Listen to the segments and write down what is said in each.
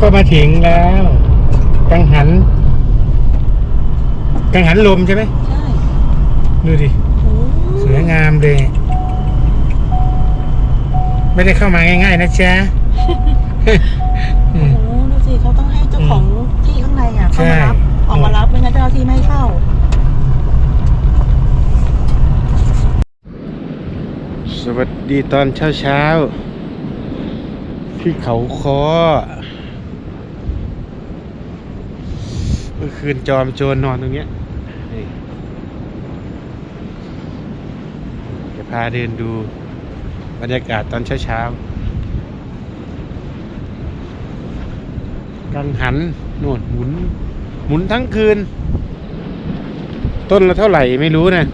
ก็มาถึงแล้วกังหัน กังหันลมใช่ไหมใช่ดูดิโอ้สวยงามเลย ไม่ได้เข้ามาง่ายๆนะจ๊ะอืมโหดูสิเขาต้องให้เจ้าของที่ข้างในอะเข้ามารับใช่ออกมารับไม่งั้นเจ้าหน้าที่ไม่ให้เข้าสวัสดีตอนเช้าเช้าๆที่เขาคอเมื่อคืนจอมโจรนอนตรงเนี้ยนี่จะพาเดินดูบรรยากาศตอนเช้าเช้าๆกังหันโน่นหมุน หมุนทั้งคืน ต้นละเท่าไหร่ไม่รู้นะ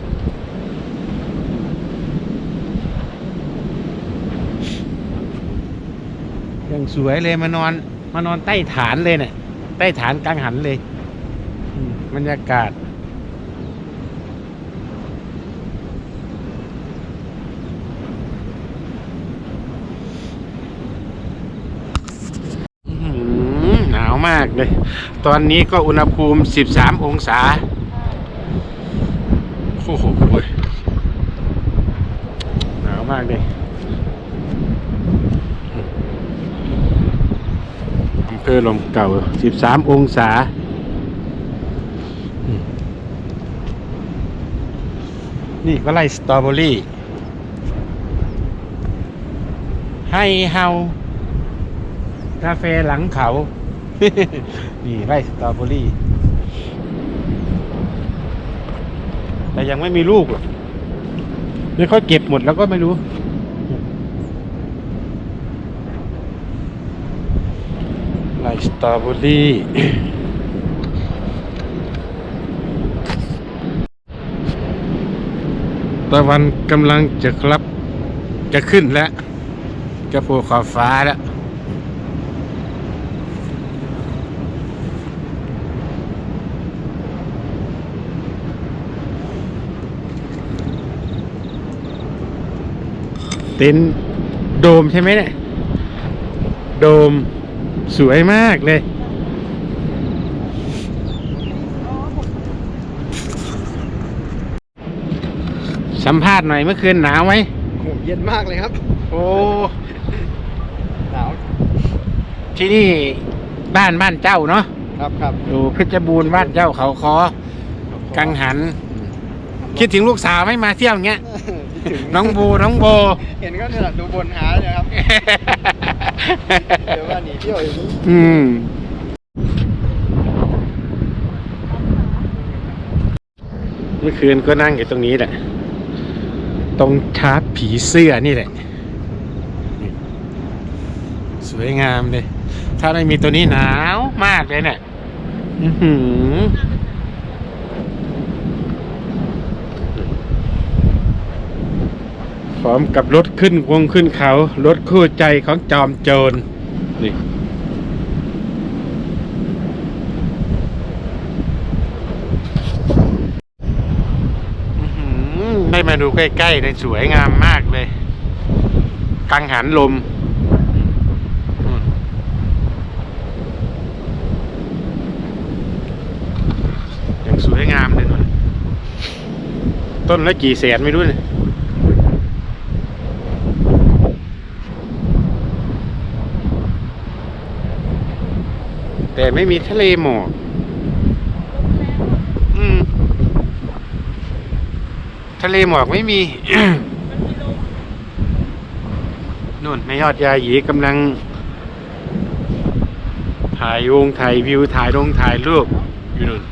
ยังสวยเลยมานอนมานอนใต้ฐานเลยเนี่ยใต้ฐานกลางหันเลยอืม บรรยากาศอื้อหือหนาวมากเลย ตอนนี้ก็อุณหภูมิ 13 องศา โอ้โหหนาวมากเลยอำเภอลมเก่า 13 องศาอืม นี่ก็ไล่สตรอเบอรี่ ให้เฮากาแฟหลังเขา นี่ไล่สตรอเบอรี่ แต่ยังไม่มีลูกหรอกนี่เขาเก็บหมดแล้วก็ไม่รู้ไลสตรอเบอรี่ ตะวันกำลังจะครับ จะขึ้นแล้ว จะโผล่ขอบฟ้าแล้วเต็นโดมใช่ไหมเนี่ย โดมสวยมากเลย สัมภาษณ์หน่อยเมื่อคืนหนาวไหมโหเย็นมากเลยครับ โอ้หนาวที่นี่บ้านบ้านเจ้าเนาะครับครับอยู่เพชรบูรณ์บ้านเจ้าเขาคอกังหัน คิดถึงลูกสาวไหม่มาเที่ยวอย่างเงี้ยคิดถึงน้องโบน้องโบ เห็นก็เนี่ยดูบนหาเลยครับเดี๋ยวว่าหนีเที่ยวอยู่อืมเมื่อคืนก็นั่งอยู่ตรงนี้แหละ ตรงชาร์จผีเสื้อนี่แหละ สวยงามเลย ถ้าไม่มีตัวนี้หนาวมากเลยเนี่ยอือหือพร้อมกับรถขึ้นวงขึ้นเขา รถคู่ใจของจอมโจรนี่ อื้อหือได้ มาดูใกล้ๆเลยสวยงามมากเลย กังหันลม อย่างสวยงามเลยนะต้นละกี่แสนไม่รู้เนี่ยแต่ไม่มีทะเลหมอกอืม ทะเลหมอกไม่มี นู่นแม่ยอดยาหยีกำลัง ถ่ายวงถ่ายวิวถ่ายลงถ่ายรูปอยู่นู่น